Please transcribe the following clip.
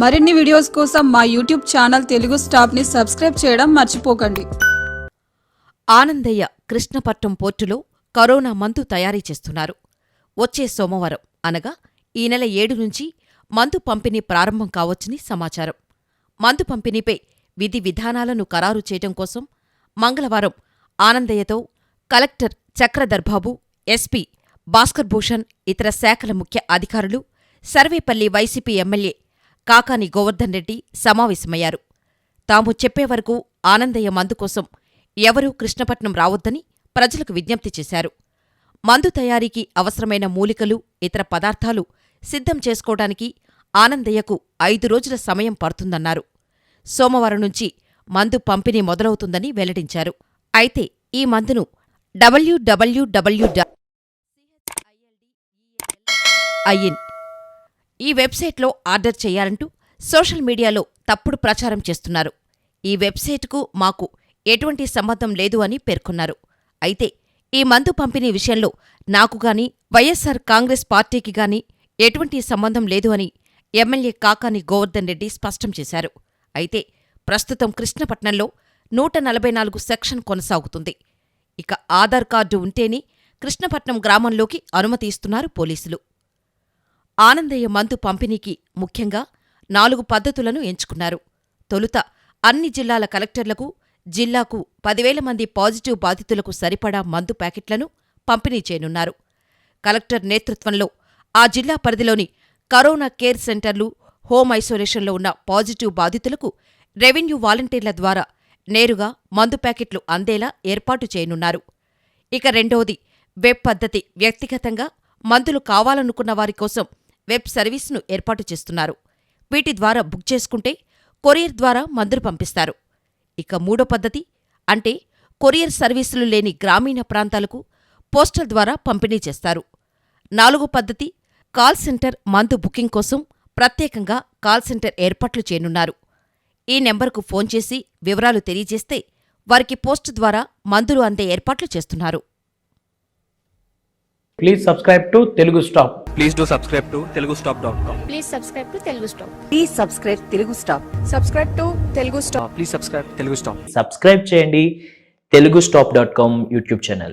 మరిన్ని వీడియోస్ కోసం మా యూట్యూబ్ ఛానల్ తెలుగు స్టాప్ని సబ్స్క్రైబ్ చేయడం మర్చిపోకండి. ఆనందయ్య కృష్ణపట్నం పోర్టులో కరోనా మందు తయారీ చేస్తున్నారు. వచ్చే సోమవారం అనగా ఈ నెల ఏడు నుంచి మందు పంపిణీ ప్రారంభం కావచ్చని సమాచారం. మందు పంపిణీపై విధి విధానాలను ఖరారు చేయడం కోసం మంగళవారం ఆనందయ్యతో కలెక్టర్ చక్రధర్బాబు ఎస్పీ భాస్కర్ భూషణ్ ఇతర శాఖల ముఖ్య అధికారులు సర్వేపల్లి వైసీపీ ఎమ్మెల్యే కాకాని గోవర్ధన్ రెడ్డి సమావేశమయ్యారు. తాము చెప్పే వరకు ఆనందయ్య మందు కోసం ఎవరూ కృష్ణపట్నం రావొద్దని ప్రజలకు విజ్ఞప్తి చేశారు. మందు తయారీకి అవసరమైన మూలికలు ఇతర పదార్థాలు సిద్ధం చేసుకోవడానికి ఆనందయ్యకు ఐదు రోజుల సమయం పడుతుందన్నారు. సోమవారం నుంచి మందు పంపిణీ మొదలవుతుందని వెల్లడించారు. అయితే ఈ మందును డబ్ల్యూడబ్ల్యూడబ్ల్యూ ఐఎన్ ఈ వెబ్సైట్లో ఆర్డర్ చేయాలంటూ సోషల్ మీడియాలో తప్పుడు ప్రచారం చేస్తున్నారు. ఈ వెబ్సైట్కు మాకు ఎటువంటి సంబంధం లేదు అని పేర్కొన్నారు. అయితే ఈ మందు పంపిణీ విషయంలో నాకు గాని వైఎస్సార్ కాంగ్రెస్ పార్టీకి గాని ఎటువంటి సంబంధం లేదు అని ఎమ్మెల్యే కాకాని గోవర్ధన్ రెడ్డి స్పష్టం చేశారు. అయితే ప్రస్తుతం కృష్ణపట్నంలో నూట నలభై నాలుగు సెక్షన్ కొనసాగుతుంది. ఇక ఆధార్ కార్డు ఉంటేనే కృష్ణపట్నం గ్రామంలోకి అనుమతి ఇస్తున్నారు పోలీసులు. ఆనందయ్య మందు పంపిణీకి ముఖ్యంగా నాలుగు పద్ధతులను ఎంచుకున్నారు. తొలుత అన్ని జిల్లాల కలెక్టర్లకు జిల్లాకు పదివేల మంది పాజిటివ్ బాధితులకు సరిపడా మందు ప్యాకెట్లను పంపిణీ చేయనున్నారు. కలెక్టర్ నేతృత్వంలో ఆ జిల్లా పరిధిలోని కరోనా కేర్ సెంటర్లు హోమ్ ఐసోలేషన్లో ఉన్న పాజిటివ్ బాధితులకు రెవెన్యూ వాలంటీర్ల ద్వారా నేరుగా మందు ప్యాకెట్లు అందేలా ఏర్పాటు చేయనున్నారు. ఇక రెండవది వెబ్ పద్ధతి వ్యక్తిగతంగా మందులు కావాలనుకున్న వారి కోసం వెబ్ సర్వీస్ను ఏర్పాటు చేస్తున్నారు. వీటి ద్వారా బుక్ చేసుకుంటే కొరియర్ ద్వారా మందులు పంపిస్తారు. ఇక మూడో పద్ధతి అంటే కొరియర్ సర్వీసులు లేని గ్రామీణ ప్రాంతాలకు పోస్టల్ ద్వారా పంపిణీ చేస్తారు. నాలుగో పద్ధతి కాల్ సెంటర్ మందు బుకింగ్ కోసం ప్రత్యేకంగా కాల్ సెంటర్ ఏర్పాట్లు చేయనున్నారు. ఈ నెంబర్కు ఫోన్ చేసి వివరాలు తెలియజేస్తే వారికి పోస్ట్ ద్వారా మందులు అందే ఏర్పాట్లు చేస్తున్నారు. Please subscribe to Telugu stop please do subscribe to Telugu stop dot com please subscribe to Telugu stop please subscribe Telugu stop subscribe to Telugu stop please subscribe Telugu stop subscribe చేయండి Telugu stop dot com YouTube channel